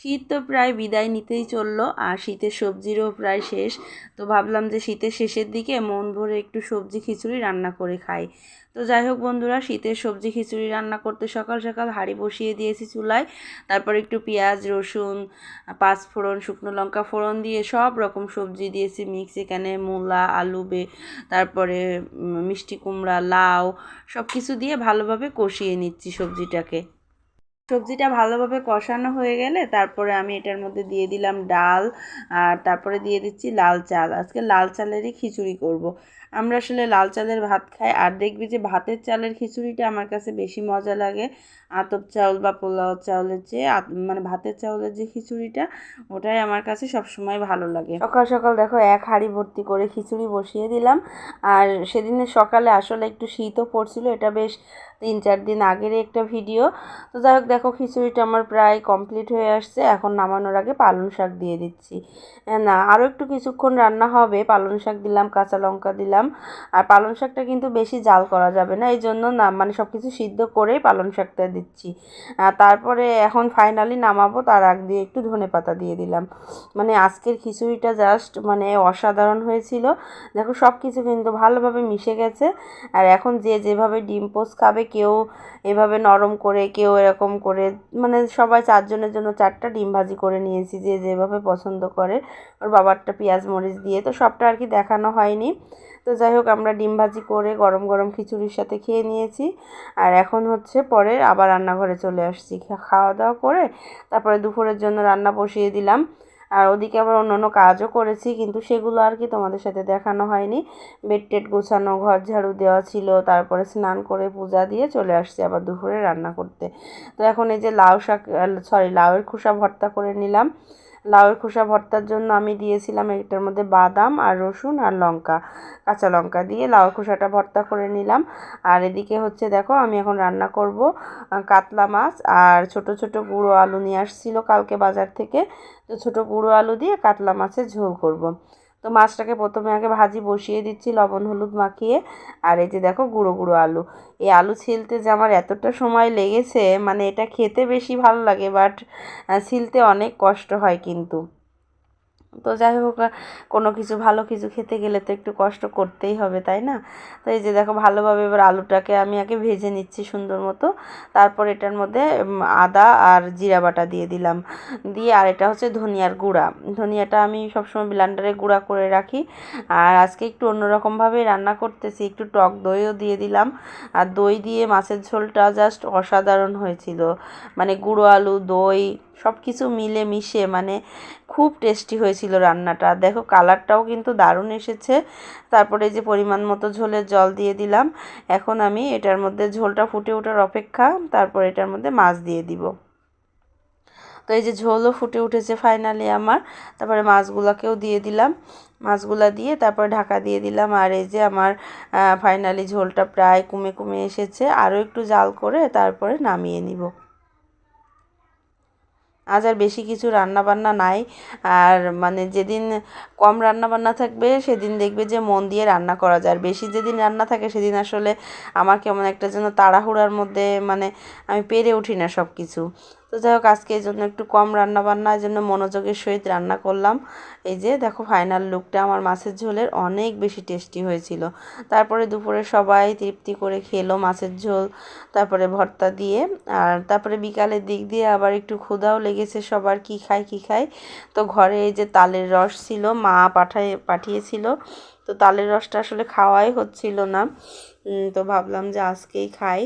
শীত তো প্রায় বিদায় নিতেই চলল, আর শীতের সবজিরও প্রায় শেষ। তো ভাবলাম যে শীতের শেষের দিকে মন ভরে একটু সবজি খিচুড়ি রান্না করে খাই। তো যাই হোক বন্ধুরা, শীতের সবজি খিচুড়ি রান্না করতে সকাল সকাল হাঁড়ি বসিয়ে দিয়েছি চুলায়। তারপর একটু পেঁয়াজ, রসুন, পাঁচ ফোড়ন, শুকনো লঙ্কা ফোড়ন দিয়ে সব রকম সবজি দিয়েছি। মিক্স এখানে মূলা, আলু বে, তারপরে মিষ্টি কুমড়া, লাউ সব কিছু দিয়ে ভালোভাবে কষিয়ে নিচ্ছি সবজিটাকে। সবজিটা ভালোভাবে কষানো হয়ে গেলে তারপরে আমি এটার মধ্যে দিয়ে দিলাম ডাল আর তারপরে দিয়ে দিচ্ছি লাল চাল। আজকে লাল চালেরই খিচুড়ি করব। আমরা আসলে লাল চালের ভাত খাই আর দেখবি যে ভাতের চালের খিচুড়িটা আমার কাছে বেশি মজা লাগে। আতপ চাউল বা পোলাও চাউলের চেয়ে মানে ভাতের চাউলের যে খিচুড়িটা, ওটাই আমার কাছে সবসময় ভালো লাগে। সকাল সকাল দেখো এক হাঁড়ি ভর্তি করে খিচুড়ি বসিয়ে দিলাম। আর সেদিনের সকালে আসলে একটু শীতও পড়ছিল, এটা বেশ তিন চার দিন আগের একটা ভিডিও। তো যাই হোক, দেখো খিচুড়িটা আমার প্রায় কমপ্লিট হয়ে আসছে। এখন নামানোর আগে পালং শাক দিয়ে দিচ্ছি। না আরও একটু কিছুক্ষণ রান্না হবে। পালং শাক দিলাম, কাঁচা লঙ্কা দিলাম। আর পালং শাকটা কিন্তু বেশি জাল করা যাবে না। এই জন্য না মানে সব কিছু সিদ্ধ করেই পালং শাকটা দিচ্ছি। তারপরে এখন ফাইনালি নামাবো। তার আগ দিয়ে একটু ধনে পাতা দিয়ে দিলাম। মানে আজকের খিচুড়িটা জাস্ট মানে অসাধারণ হয়েছিল। দেখো সব কিছু কিন্তু ভালোভাবে মিশে গেছে। আর এখন যে যেভাবে ডিম পোস্ট খাবে কেউ এভাবে নরম করে, কেউ এরকম করে মানে সবাই চারজনের জন্য চারটা ডিম ভাজি করে নিয়েছি যে যেভাবে পছন্দ করে। ওর বাবারটা পেঁয়াজ মরিচ দিয়ে, তো সবটা আর কি দেখানো হয়নি। তো যাই হোক, আমরা ডিম ভাজি করে গরম গরম খিচুড়ির সাথে খেয়ে নিয়েছি। আর এখন হচ্ছে পরে আবার রান্নাঘরে চলে আসছি। খাওয়া দাওয়া করে তারপরে দুপুরের জন্য রান্না বসিয়ে দিলাম। আর ওদিকে আবার অন্য অন্য কাজও করেছি, কিন্তু সেগুলো আর কি তোমাদের সাথে দেখানো হয়নি। বেড টেট গোছানো, ঘর ঝাড়ু দেওয়া ছিল, তারপরে স্নান করে পূজা দিয়ে চলে আসছি আবার দুপুরে রান্না করতে। তো এখন এই যে লাউ শাক সরি লাউয়ের খোসা ভর্তা করে নিলাম। লাউয়ের খোসা ভর্তার জন্য আমি দিয়েছিলাম এটার মধ্যে বাদাম আর রসুন আর লঙ্কা, কাঁচা লঙ্কা দিয়ে লাউয়ের খোসাটা ভর্তা করে নিলাম আর এদিকে হচ্ছে দেখো আমি এখন রান্না করব কাতলা মাছ আর ছোট ছোট গুঁড়ো আলু নিয়ে আসছিল কালকে বাজার থেকে তো ছোটো গুঁড়ো আলু দিয়ে কাতলা মাছের ঝোল করব। তো মাছটাকে প্রথমে আগে ভাজি বসিয়ে দিচ্ছি, লবণ, হলুদ মাখিয়ে। আর এই যে দেখো গুঁড়ো গুঁড়ো আলু। এই আলু ছিলতে যে আমার এতটা সময় লেগেছে মানে এটা খেতে বেশি ভালো লাগে বাট ছিলতে অনেক কষ্ট হয় কিন্তু। তো যাই হোক কোনো কিছু ভালো কিছু খেতে গেলে তো একটু কষ্ট করতেই হবে, তাই না? তো এই যে দেখো, ভালোভাবে এবার আলুটাকে আমি আগে ভেজে নিচ্ছি সুন্দর মতো। তারপর এটার মধ্যে আদা আর জিরা বাটা দিয়ে দিলাম। দিয়ে আর এটা হচ্ছে ধনিয়ার গুঁড়া। ধনিয়াটা আমি সবসময় ব্লান্ডারে গুঁড়া করে রাখি। আর আজকে একটু অন্যরকমভাবেই রান্না করতেছি। একটু টক দইও দিয়ে দিলাম। আর দই দিয়ে মাছের ঝোলটা জাস্ট অসাধারণ হয়েছিল। মানে গুঁড়ো আলু, দই সব কিছু মিলে মিশে মানে খুব টেস্টি হয়েছিল রান্নাটা। দেখো কালারটাও কিন্তু দারুণ এসেছে। তারপরে যে পরিমাণ মতো ঝোলের জল দিয়ে দিলাম। এখন আমি এটার মধ্যে ঝোলটা ফুটে ওঠার অপেক্ষা, তারপর এটার মধ্যে মাছ দিয়ে দিব। তো এই যে ঝোলও ফুটে উঠেছে ফাইনালি আমার। তারপরে মাছগুলোকেও দিয়ে দিলাম। মাছগুলা দিয়ে তারপর ঢাকা দিয়ে দিলাম। আর এই যে আমার ফাইনালি ঝোলটা প্রায় কমে কমে এসেছে। আরও একটু জাল করে তারপরে নামিয়ে নিব। আজ আর বেশি কিছু রান্না বান্না নাই। আর মানে যেদিন কম রান্না বান্না থাকবে, সেদিন দেখবে যে মন দিয়ে রান্না করা যায়। আর বেশি যেদিন রান্না থাকে, সেদিন আসলে আমার কেমন একটা যেন তাড়াহুড়ার মধ্যে মানে আমি পেরে উঠি না সব কিছু তো যাই হোক, আজকে এই জন্য একটু কম রান্না বান্না এই জন্য মনোযোগের সহিত রান্না করলাম। এই যে দেখো ফাইনাল লুকটা আমার মাছের ঝোলের অনেক বেশি টেস্টি হয়েছিল। তারপরে দুপুরে সবাই তৃপ্তি করে খেলো মাছের ঝোল, তারপরে ভর্তা দিয়ে। আর তারপরে বিকালের দিক দিয়ে আবার একটু ক্ষুধাও লেগেছে সবার, কি খায় কি খায়। তো ঘরে এই যে তালের রস ছিল, মা পাঠায়, পাঠিয়েছিল। তো তালের রসটা আসলে খাওয়াই হচ্ছিল না। তো ভাবলাম যে আজকেই খাই।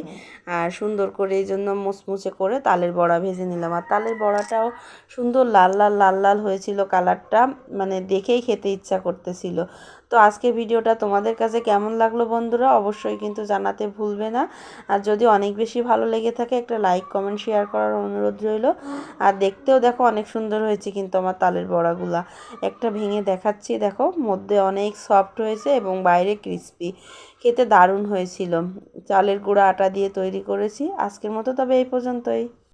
আর সুন্দর করে এই জন্য মুচমুচে করে তালের বড়া ভেজে নিলাম। আর তালের বড়াটাও সুন্দর লাল লাল লাল লাল হয়েছিল কালারটা মানে দেখেই খেতে ইচ্ছা করতেছিল। তো আজকে ভিডিওটা তোমাদের কাছে কেমন লাগল বন্ধুরা অবশ্যই কিন্তু জানাতে ভুলবে না। আর যদি অনেক বেশি ভালো লেগে থাকে একটা লাইক, কমেন্ট, শেয়ার করার অনুরোধ রইল। আর দেখতেও দেখো অনেক সুন্দর হয়েছে কিন্তু আমার তালের বড়াগুলা। একটা ভেঙে দেখাচ্ছি, দেখো, মধ্যে অনেক সফট হয়েছে এবং বাইরে ক্রিস্পি খেতে দারুণ হয়েছিল। চালের গুঁড়া আটা দিয়ে তৈরি করেছি। আজকের মতো তবে এই পর্যন্তই।